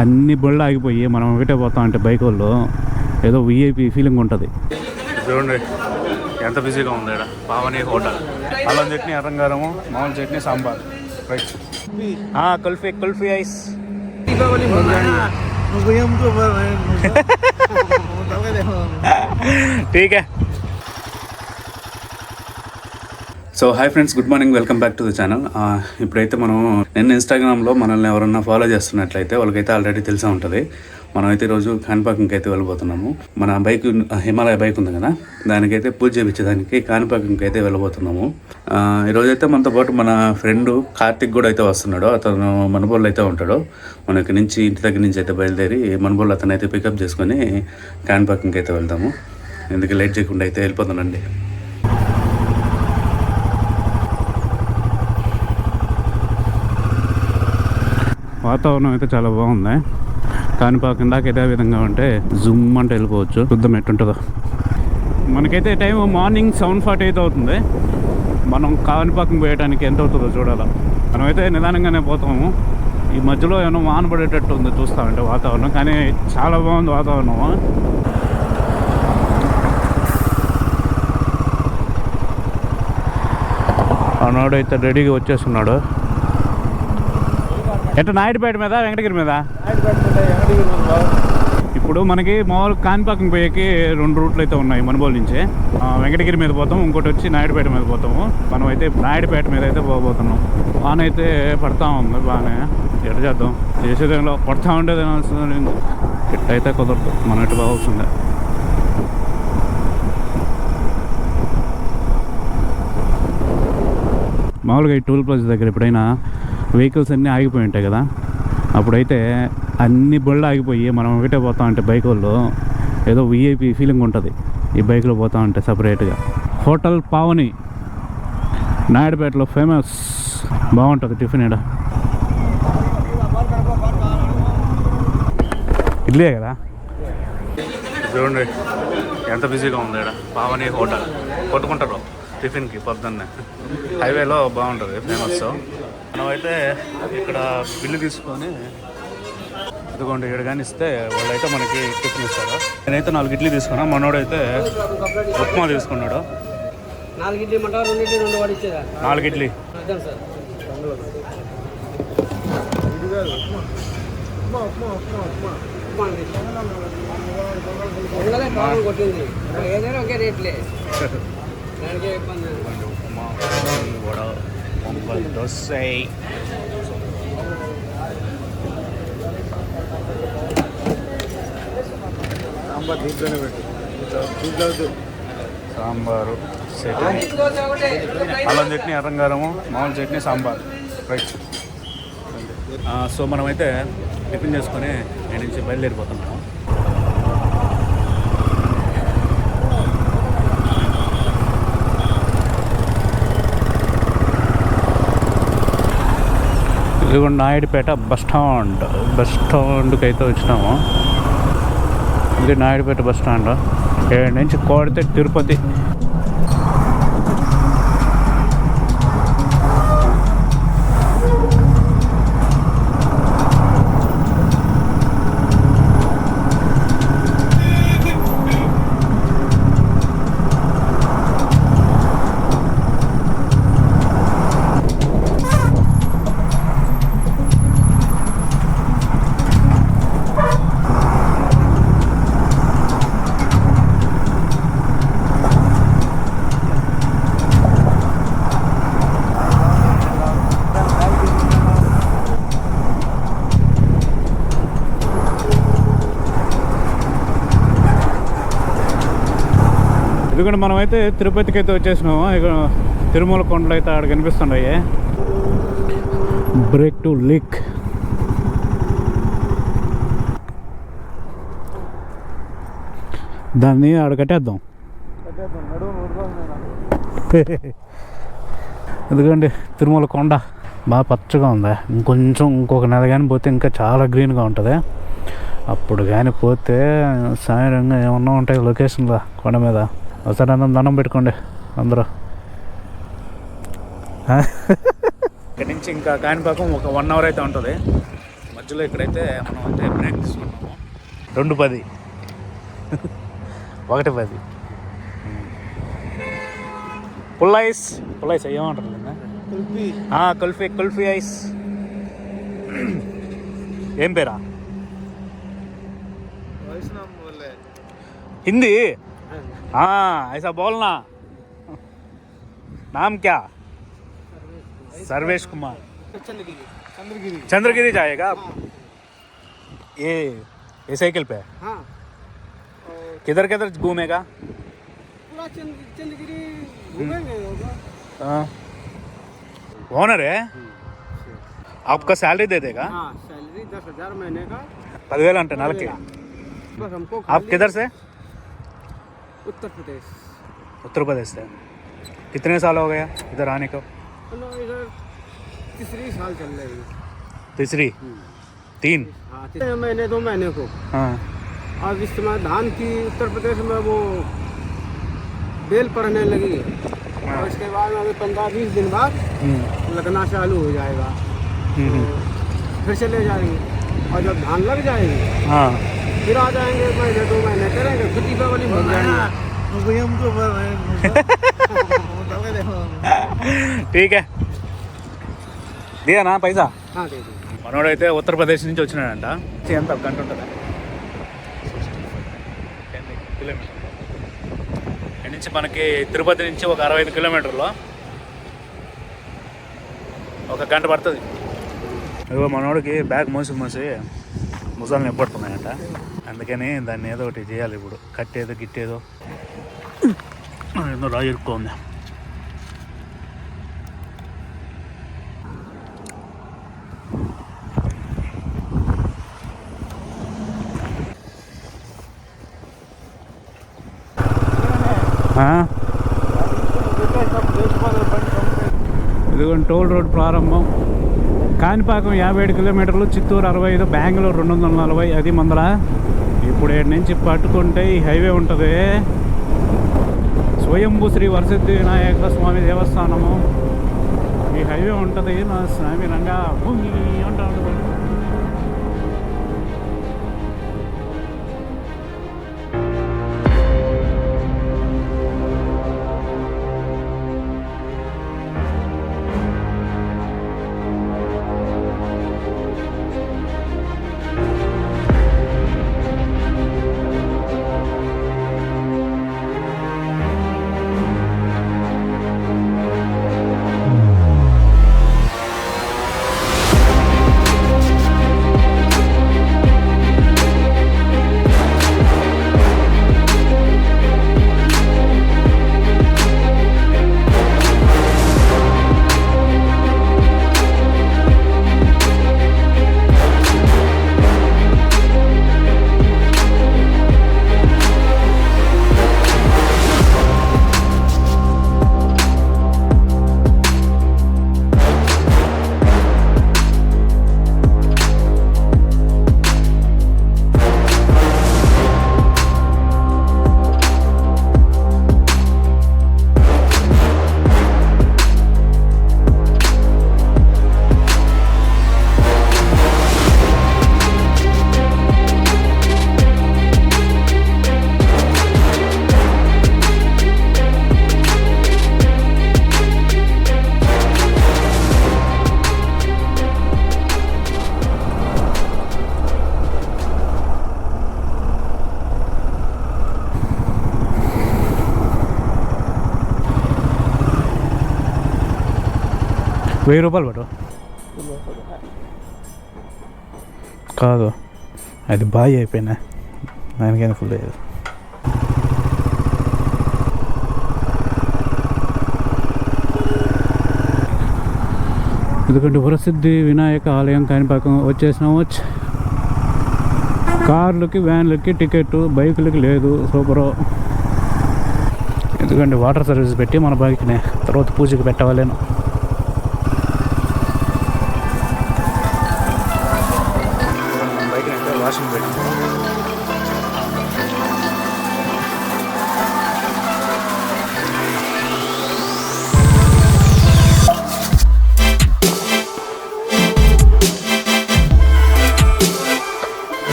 అన్ని బళ్ళు ఆగిపోయి మనం ఒకటే పోతాం అంటే బైక్ వాళ్ళు ఏదో విఐపి ఫీలింగ్ ఉంటుంది. చూడండి ఎంత బిజీగా ఉంది ఇక్కడ పావని హోటల్. అల్లం చట్నీ అరంగారము మామూలు chutney sambar. Right kulfi kulfi ice. ఠీకే so hi friends good morning welcome back to the channel ఇప్పుడైతే మనం నిన్న ఇన్స్టాగ్రామ్లో మనల్ని ఎవరన్నా ఫాలో చేస్తున్నట్లయితే వాళ్ళకైతే ఆల్రెడీ తెలిసే ఉంటుంది. మనమైతే ఈరోజు కాణిపాకంకి అయితే వెళ్ళిపోతున్నాము మన బైక్ హిమాలయ బైక్ ఉంది కదా దానికైతే పూజ చేయించడానికి కాణిపాకంకి అయితే వెళ్ళిపోతున్నాము uh, ఈరోజు అయితే మనతో పాటు మన ఫ్రెండ్ కార్తిక్ కూడా అయితే వస్తున్నాడు. అతను మనబోళ్ళు అయితే ఉంటాడు. మనకి నుంచి ఇంటి దగ్గర నుంచి అయితే బయలుదేరి మనబోళ్ళు అతను అయితే పికప్ చేసుకొని కాణిపాకంకి అయితే వెళ్తాము. ఎందుకు లేట్ చేయకుండా అయితే వెళ్ళిపోతానండి వాతావరణం అయితే చాలా బాగుంది. కాణిపాకం ఇందాక ఇదే విధంగా ఉంటే జుమ్ అంటే వెళ్ళిపోవచ్చు. చూద్దాం ఎట్టుంటుందో. మనకైతే టైం మార్నింగ్ సెవెన్ ఫార్టీ అయితే అవుతుంది. మనం కాణిపాకం పోయడానికి ఎంత అవుతుందో చూడాలా. మనమైతే నిదానంగానే పోతాము. ఈ మధ్యలో ఏమైనా వాన పడేటట్టు ఉంది చూస్తామంటే వాతావరణం. కానీ చాలా బాగుంది వాతావరణం. ఆనాడు అయితే రెడీగా వచ్చేస్తున్నాడు. ఎట్ట నాయుడుపేట మీద వెంకటగిరి మీద? ఇప్పుడు మనకి మామూలు కాణిపాకం పోయేకి రెండు రూట్లు అయితే ఉన్నాయి మనబోల్ నుంచి. వెంకటగిరి మీద పోతాం ఇంకోటి వచ్చి నాయుడుపేట మీద పోతాము. మనం అయితే నాయుడుపేట మీద అయితే పోబోతున్నాం. వాన అయితే పడతా ఉంది బాగానే. ఎట్ట చేద్దాం? చేసేదేలో పడతా ఉండేది ఎట్టయితే కుదరదు మనం ఎటు పోవాల్సిందే. మామూలుగా ఈ టూల్ ప్లాజా దగ్గర ఎప్పుడైనా వెహికల్స్ అన్నీ ఆగిపోయి ఉంటాయి కదా. అప్పుడైతే అన్ని బళ్ళు ఆగిపోయి మనం ఒకటే పోతాం అంటే బైక్ వాళ్ళు ఏదో విఐపి ఫీలింగ్ ఉంటుంది. ఈ బైక్లో పోతా ఉంటే సపరేట్గా హోటల్ పావని నాయుడుపేటలో ఫేమస్ బాగుంటుంది టిఫిన్ ఇడ ఇడ్లే కదా? చూడండి ఎంత బిజీగా ఉంది ఇక్కడ పావని హోటల్. కొట్టుకుంటారు. టిఫిన్కి పొద్దున్నే. హైవేలో బాగుంటుంది ఫేమస్ మనమైతే ఇక్కడ బిల్లు తీసుకొని ఇదిగోండి ఇక్కడ కానీ ఇస్తే వాళ్ళైతే మనకి టిఫిన్ ఇస్తారు. నేనైతే నాలుగు ఇడ్లీ తీసుకున్నా మనోడైతే ఉప్మా తీసుకున్నాడు. నాలుగు ఇడ్లీ నాలుగు ఇడ్లీ. ఉప్మా కొట్టింది. ఏదైనా ఒకే రేట్లే. దానికే ఇబ్బంది. ఉప్మా వడ దోశ సాంబార్ దీంట్లోనే పెట్టు. దీంట్లో వద్దు. సాంబారు చట్నీ అల్లం చట్నీ అరంగారము మామూలు చట్నీ సాంబార్. రైట్ సో మనమైతే టిఫిన్ చేసుకొని నేను నుంచి బయలుదేరిపోతున్నాము. ఇదిగో నాయుడుపేట బస్ స్టాండ్. బస్ స్టాండ్కి అయితే వచ్చినాము. ఇది నాయుడుపేట బస్ స్టాండ్. ఏడు నుంచి కోడితే తిరుపతి. ఎందుకంటే మనమైతే తిరుపతికి అయితే వచ్చేసినాము. ఇక తిరుమల కొండలు అయితే ఆడ కనిపిస్తున్నాయి బ్రేక్ టు లీక్ దాన్ని ఆడ కట్టేద్దాం. ఎందుకండి తిరుమల కొండ బాగా పచ్చగా ఉంది? ఇంకొంచెం ఇంకొక నెల కానీ పోతే ఇంకా చాలా గ్రీన్గా ఉంటుంది. అప్పుడు కానీ పోతే సాయంత్రంగా ఏమన్నా ఉంటాయి లొకేషన్లో కొండ మీద. ఒకసారి అన్నం దండం పెట్టుకోండి అందరూ. ఇక్కడ నుంచి ఇంకా కాణిపాకం ఒక వన్ అవర్ అయితే ఉంటుంది. మధ్యలో ఇక్కడైతే మనం అయితే బ్రేక్ తీసుకుంటాము. రెండు పది. ఒకటి పది. Pull ice. పుల్ ఐస్ ఏమంటారు కల్ఫీ. కల్ఫీ ఐస్. ఏం పేరా? హిందీ? हाँ ऐसा बोलना। नाम क्या? सर्वेश कुमार। चंद्रगिरी। चंद्रगिरी जाएगा आप? हाँ। ये ये साइकिल पे हाँ। किधर किधर घूमेगा? पूरा चंद्रगिरी घूमेंगे हम्म। हाँ। ऑनर है? आपका सैलरी दे देगा? सैलरी दस हज़ार महीने का। पदवेल अंटे नाल के आप किधर से? उत्तर प्रदेश। उत्तर प्रदेश से। कितने साल हो गया इधर आने को? इधर तीसरी साल चल रही है। तीसरी? तीन? हाँ महीने दो महीने को। हाँ। अब इस समय धान की उत्तर प्रदेश में वो बेल पड़ने लगी है। और इसके बाद अभी पंद्रह बीस दिन बाद हम्म, लगना चालू हो जाएगा। हम्म, तो फिर चले जाएँगे। और जब धान लग जाएगी हाँ। फिर आ जाएंगे एक महीने दो महीने करेंगे फिर दीपावली भर जाएंगे ठीक है దిగానా పైసా हाँ दे दो మనోడైతే ఉత్తరప్రదేశ్ నుంచి వచ్చినాడంట ఎంత ఒక గంట ఉంటుందా కిలోమీటర్ ఇక్కడి నుంచి మనకి తిరుపతి నుంచి ఒక అరవై ఐదు కిలోమీటర్లు ఒక గంట పడుతుంది ఇగో మనోడికి బ్యాగ్ మోసి మోసి ముసలిని ఎప్పడుతున్నాయంట అందుకని దాన్ని ఏదో ఒకటి చేయాలి ఇప్పుడు. కట్టేదో గిట్టేదో. ఏదో రాయి ఇరుక్కోంది ఇదిగోండి టోల్ రోడ్ ప్రారంభం. కాణిపాకం యాభై ఏడు కిలోమీటర్లు చిత్తూరు అరవై ఐదు బెంగళూరు రెండు వందల నలభై అది మందల. ఇప్పుడు ఏడు నుంచి పట్టుకుంటే ఈ హైవే ఉంటుంది. స్వయంభూ శ్రీ వరసిద్ధి వినాయక స్వామి దేవస్థానము. ఈ హైవే ఉంటుంది నా స్వామి రంగా. భూమి వెయ్యి రూపాయలు పట్టు. కాదు అది బాయ్ అయిపోయినా. దానికైనా ఫుల్ అయ్యేది. ఎందుకంటే ప్రసిద్ధి వినాయక ఆలయం కాణిపాకం వచ్చేసినాము వచ్చి కార్లకి వ్యాన్లకి టికెట్ బైకులకి లేదు. సూపరు. ఎందుకంటే వాటర్ సర్వీస్ పెట్టి మన బైక్ని తర్వాత పూజకి పెట్టవాలేను. బైక్ అయితే వాషింగ్ పెట్టాము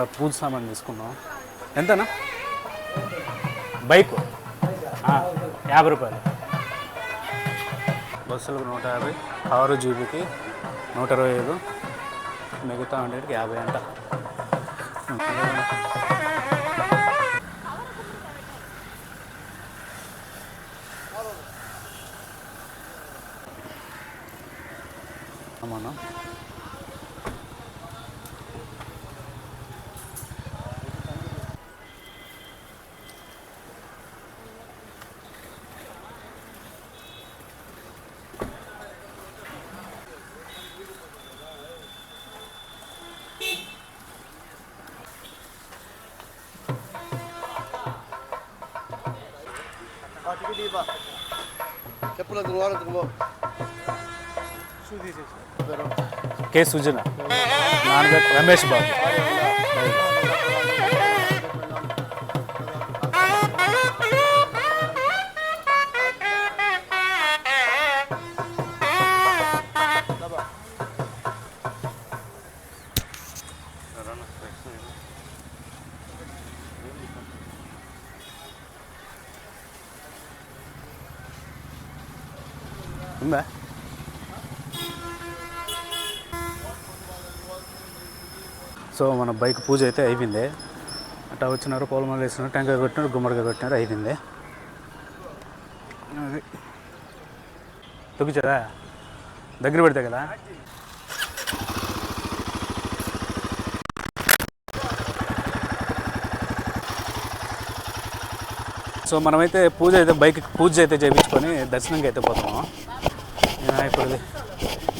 ఇక్కడ పూజ సామాన్ తీసుకున్నాం. ఎంతనా? బైక్. యాభై రూపాయలు. బస్సులకు నూట యాభై ఆరు జీబీకి నూట ఇరవై ఐదు మిగతా ఉండేటికి యాభై అంట. మనం చెప్పులు దూరం కే సుజన. నాన్నగారు రమేష్ బాబు. ఉందా సో మన బైక్ పూజ అయితే అయిపోయింది. అట్లా వచ్చినారు పూలమాలు వేసినారు టెంకాయ కొట్టినారు గుమ్మడికాయ కొట్టినారు అయిపోయింది. అది. తొక్కిచారా దగ్గర పెడితే కదా? సో మనమైతే పూజ అయితే బైక్ పూజ అయితే చేయించుకొని దర్శనంకి అయితే పోతాము. వినాయకుడిది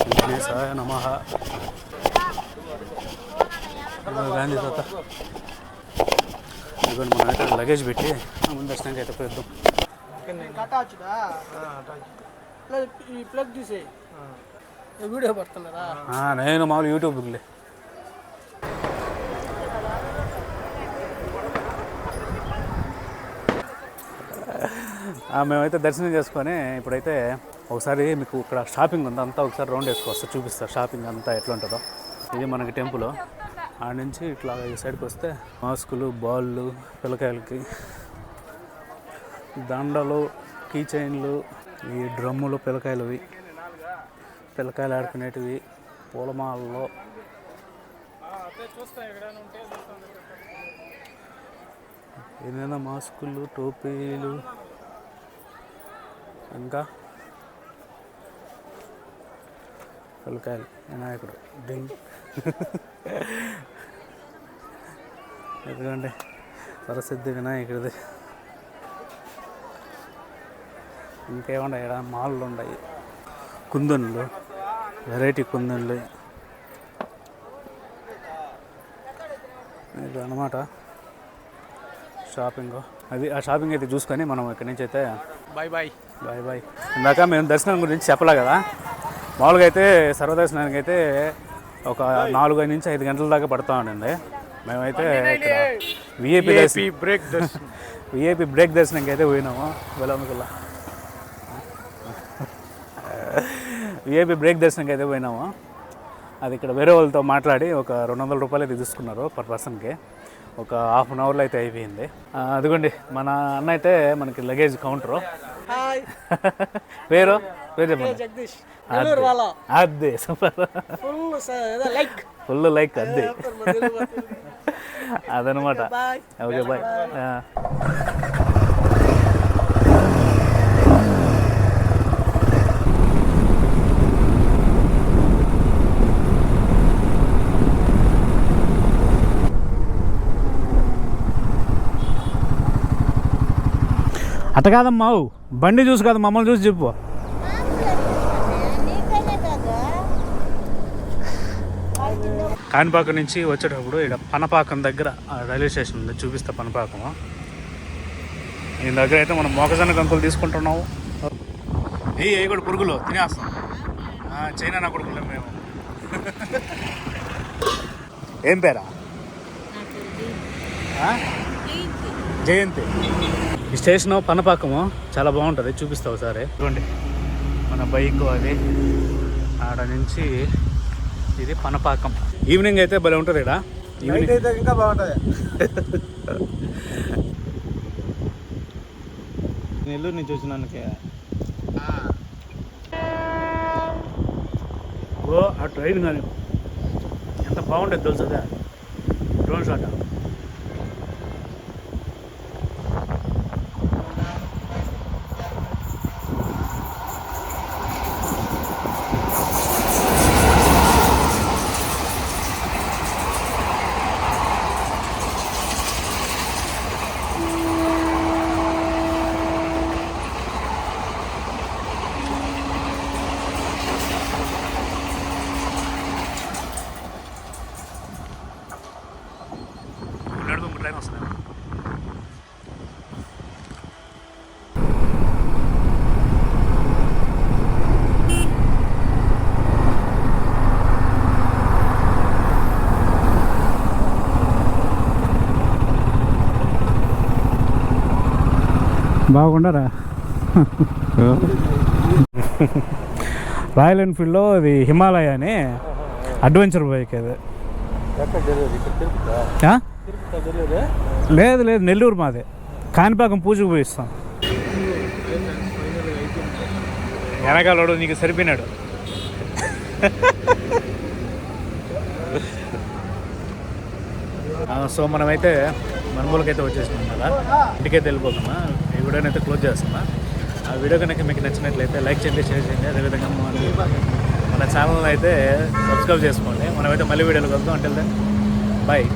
విఘ్నేశాయ నమః ఇదిగో గాంధీ తాత ఇదిగోండి మనం అయితే లగేజ్ పెట్టి ఆ ముందు దర్శనానికి అయితే పోయిద్దాం కట్టాచుదా ఈ ప్లగ్ తీసే వీడియో పడుతున్నారా ఆ, నేను మామూలు యూట్యూబ్లే ఆ, మేమైతే దర్శనం చేసుకొని ఇప్పుడైతే ఒకసారి మీకు ఇక్కడ షాపింగ్ ఉంది అంతా ఒకసారి రౌండ్ వేసుకొస్తా చూపిస్తా షాపింగ్ అంతా ఎట్లా ఉంటుందో. ఇది మనకి టెంపుల్ ఆడ నుంచి ఇట్లా ఈ సైడ్కి వస్తే మాస్కులు బాళ్ళు పిల్లకాయలకి దండలు కీ చైన్లు ఈ డ్రమ్ములు పిల్లకాయలువి పిల్లకాయలు ఆడుకునేటివి పూలమాలలో. ఏదైనా మాస్కులు టోపీలు ఇంకా పిల్లకాయలు వినాయకుడు డింగ్. ఎందుకంటే సరసిద్ధి వినాయకుడిది. ఇంకేమున్నాయి ఇక్కడ? మాళ్ళు ఉన్నాయి కుందన్లు వెరైటీ కుందన్లు. ఇది అనమాట షాపింగ్. అది ఆ షాపింగ్ అయితే చూసుకొని మనం ఇక్కడి నుంచి అయితే బాయ్ బాయ్ బాయ్ బాయ్. ఇందాక మేము దర్శనం గురించి చెప్పలే కదా. మామూలుగా అయితే సర్వదర్శనానికి అయితే ఒక నాలుగు నుంచి ఐదు గంటల దాకా పడుతూ ఉండింది. మేమైతే ఇక్కడ విఐపి దర్శనం. బ్రేక్ విఐపి బ్రేక్ దర్శనంకి అయితే పోయినాము. వెలముకల్లా విఐపి బ్రేక్ దర్శనంకి అయితే పోయినాము. అది ఇక్కడ వేరే వాళ్ళతో మాట్లాడి ఒక రెండు వందల రూపాయలు అయితే తీసుకున్నారు పర్ పర్సన్కి. ఒక హాఫ్ అన్ అవర్లో అయితే అయిపోయింది. అదిగోండి మన అన్న అయితే మనకి లగేజ్ కౌంటరు. పేరు? పేరు జగదీష్. అదే. Super. Full like. Full like అదే. అదనమాట. Okay bye. అట్ట కాదమ్మా బండి చూసి కాదు మమ్మల్ని చూసి చెప్పు. కాణిపాకం నుంచి వచ్చేటప్పుడు ఇక్కడ పనపాకం దగ్గర రైల్వే స్టేషన్ ఉంది చూపిస్తా పనపాకం. దీని దగ్గర అయితే మనం మొక్కజొన్న కంకులు తీసుకుంటున్నాము. ఏ ఏ కూడా పురుగులు తినేస్తాం. ఆ, చైనా నా కొడుకులు మేము. ఏం పేరా? జయంతి. ఈ స్టేషన్ పనపాకము చాలా బాగుంటుంది చూపిస్తా ఒకసారి. చూడండి మన బైక్ అది. ఆడ నుంచి ఇది పనపాకం. ఈవినింగ్ అయితే భలే ఉంటుంది ఇక్కడ నైట్ అయితే ఇంకా బాగుంటుంది. నెల్లూరు నుంచి వచ్చినానికి ఓ ఆ ట్రైన్ కానీ ఎంత బాగుండేది తెలుసు? Drone shot. ట్రైన్ వస్తుంది బాగుండరా రాయల్ ఎన్ఫీల్డ్లో ఇది హిమాలయ అని అడ్వెంచర్ బైక్ అది? లేదు లేదు నెల్లూరు మాది. కాణిపాకం పూజకు పోయిస్తాం వెనకాలడు నీకు సరిపోయినాడు. సో మనమైతే మనుగోలకైతే వచ్చేసినాం కదా. ఇంటికైతే వెళ్ళిపోతున్నా ఈ వీడియోని అయితే క్లోజ్ చేస్తున్నా ఆ వీడియో కనుక మీకు నచ్చినట్లయితే లైక్ చేయండి షేర్ చేయండి. అదేవిధంగా మన మన ఛానల్ అయితే సబ్స్క్రైబ్ చేసుకోండి. మనమైతే మళ్ళీ వీడియోలు కలుద్దాం. అంటే బాయ్